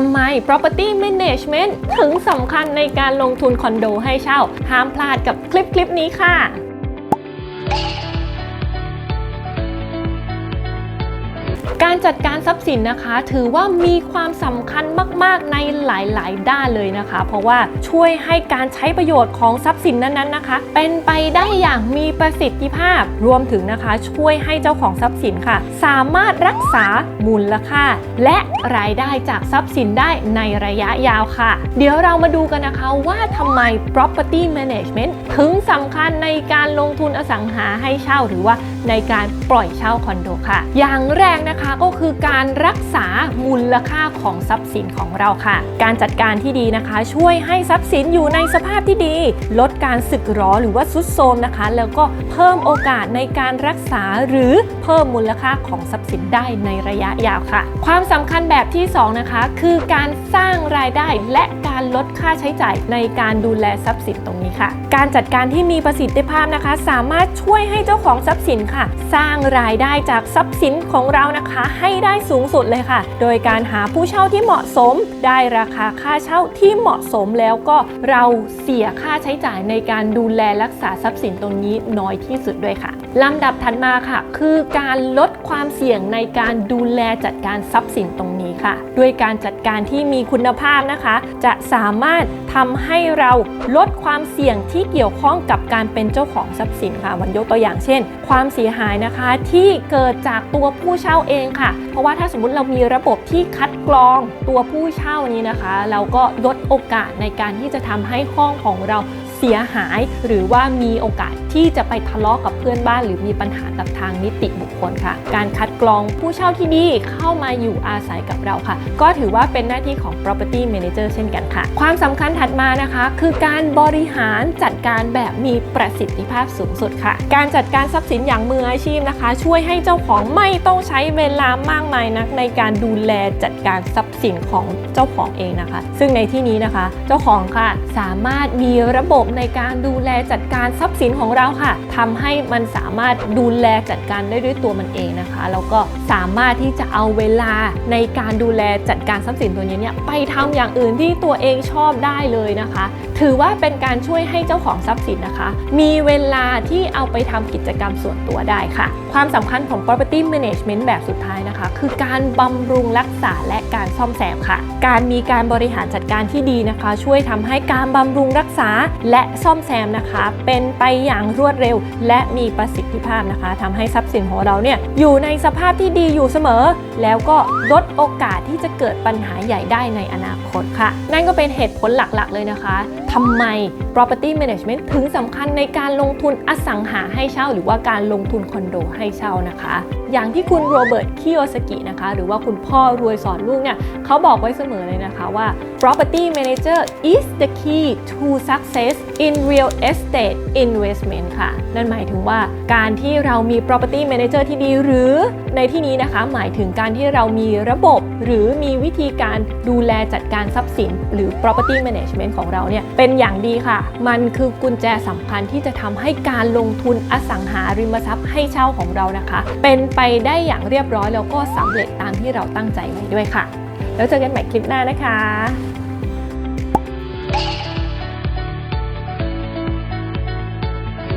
ทำไม property management ถึงสำคัญในการลงทุนคอนโดให้เช่า ห้ามพลาดกับคลิปคลิปนี้ค่ะ การจัดการทรัพย์สินนะคะ ถือว่ามีความสำคัญมาก ๆ ในหลาย ๆ ด้านเลยนะคะ เพราะว่าช่วยให้การใช้ประโยชน์ของทรัพย์สินนั้นๆนะคะ เป็นไปได้อย่างมีประสิทธิภาพ รวมถึงนะคะ ช่วยให้เจ้าของทรัพย์สินค่ะ สามารถรักษามูลค่า และรายได้จากทรัพย์สินได้ในระยะยาวค่ะ เดี๋ยวเรามาดูกันนะคะว่าทำไม property management ถึงสำคัญในการลงทุนอสังหาให้เช่าหรือว่าในการปล่อยเช่าคอนโดค่ะ อย่างแรกนะคะก็คือการรักษามูลค่าของทรัพย์สินของเราค่ะ การจัดการที่ดีนะคะ ช่วยให้ทรัพย์สินอยู่ในสภาพที่ดี ลดการสึกหรอหรือว่าสุดโทรมนะคะ แล้วก็เพิ่มโอกาสในการรักษาหรือเพิ่มมูลค่าของทรัพย์สินได้ในระยะยาวค่ะ ความสำคัญแบบที่สองนะคะ คือการสร้างรายได้และ การลดค่าใช้จ่ายในการดูแลทรัพย์สินตรงนี้ค่ะ การจัดการที่มีประสิทธิภาพนะคะ สามารถช่วยให้เจ้าของทรัพย์สินค่ะ สร้างรายได้จากทรัพย์สินของเรานะคะ ให้ได้สูงสุดเลยค่ะ โดยการหาผู้เช่าที่เหมาะสม ได้ราคาค่าเช่าที่เหมาะสมแล้วก็เราเสียค่าใช้จ่ายในการดูแลรักษาทรัพย์สินตรงนี้น้อยที่สุดด้วยค่ะ ลำดับถัดมาค่ะ คือการลดความเสี่ยงในการดูแลจัดการทรัพย์สินตรงนี้ค่ะ ด้วยการจัดการที่มีคุณภาพนะคะ จะสามารถทำให้เราลดความเสี่ยงที่เกี่ยวข้องกับการเป็นเจ้าของทรัพย์สินค่ะ วันยกตัวอย่างเช่น ความเสียหายนะคะที่เกิดจากตัวผู้เช่าเองค่ะ เพราะว่าถ้าสมมติเรามีระบบที่คัดกรองตัวผู้เช่านี้นะคะ เราก็ลดโอกาสในการที่จะทำให้ห้องของเรา เสียหาย หรือว่ามีโอกาสที่จะไปทะเลาะกับเพื่อนบ้าน หรือมีปัญหากับทางนิติบุคคลค่ะ การคัดกรองผู้เช่าที่ดีเข้ามาอยู่อาศัยกับเราค่ะ ก็ถือว่าเป็นหน้าที่ของ property manager เช่นกันค่ะ ความสำคัญถัดมานะคะ คือการบริหารจัดการแบบมีประสิทธิภาพสูงสุดค่ะ การจัดการทรัพย์สินอย่างมืออาชีพนะคะ ช่วยให้เจ้าของไม่ต้องใช้เวลามากมายนักในการดูแลจัดการทรัพย์สินของเจ้าของเองนะคะ ซึ่งในที่นี้นะคะ เจ้าของค่ะสามารถมีระบบในการดูแลจัดการทรัพย์สินของเราค่ะทำให้มันสามารถดูแลจัดการได้ด้วยตัวมันเองนะคะ แล้วก็สามารถที่จะเอาเวลาในการดูแลจัดการทรัพย์สินตัวนี้เนี่ยไปทำอย่างอื่นที่ตัวเองชอบได้เลยนะคะ ถือว่าเป็นการช่วยให้เจ้าของทรัพย์สินนะคะ มีเวลาที่เอาไปทำกิจกรรมส่วนตัวได้ค่ะ ความสำคัญของ property management แบบสุดท้ายนะคะ คือการบำรุงรักษาและการซ่อมแซมค่ะ การมีการบริหารจัดการที่ดีนะคะ ช่วยทำให้การบำรุงรักษาและและซ่อมแซมนะคะ เป็นไปอย่างรวดเร็ว และมีประสิทธิภาพนะคะทำให้ทรัพย์สินของเราเนี่ยอยู่ในสภาพที่ดีอยู่เสมอ แล้วก็ลดโอกาสที่จะเกิดปัญหาใหญ่ได้ในอนาคตค่ะ นั่นก็เป็นเหตุผลหลักๆ เลยนะคะำไม property management ถึงสำคัญในการลงทุนอสังหาให้เช่า หรือว่าการลงทุนคอนโดให้เช่านะคะ อย่างที่คุณโรเบิร์ตคิโอสกินะคะ หรือว่าคุณพ่อรวยสอนลูกเนี่ยเขาบอกไว้เสมอเลยนะคะว่า property manager is the key to success in real estate investment ค่ะ นั่นหมายถึงว่าการที่เรามี property manager ที่ดีหรือในที่นี้นะคะ หมายถึงการที่เรามีระบบ หรือมีวิธีการดูแลจัดการทรัพย์สิน หรือ property management ของเราเนี่ยเป็นเป็นอย่างดีค่ะ มันคือกุญแจสำคัญที่จะทำให้การลงทุนอสังหาริมทรัพย์ให้เช่าของเรานะคะ เป็นไปได้อย่างเรียบร้อยแล้วก็สำเร็จตามที่เราตั้งใจไว้ด้วยค่ะ แล้วเจอกันใหม่คลิปหน้านะคะ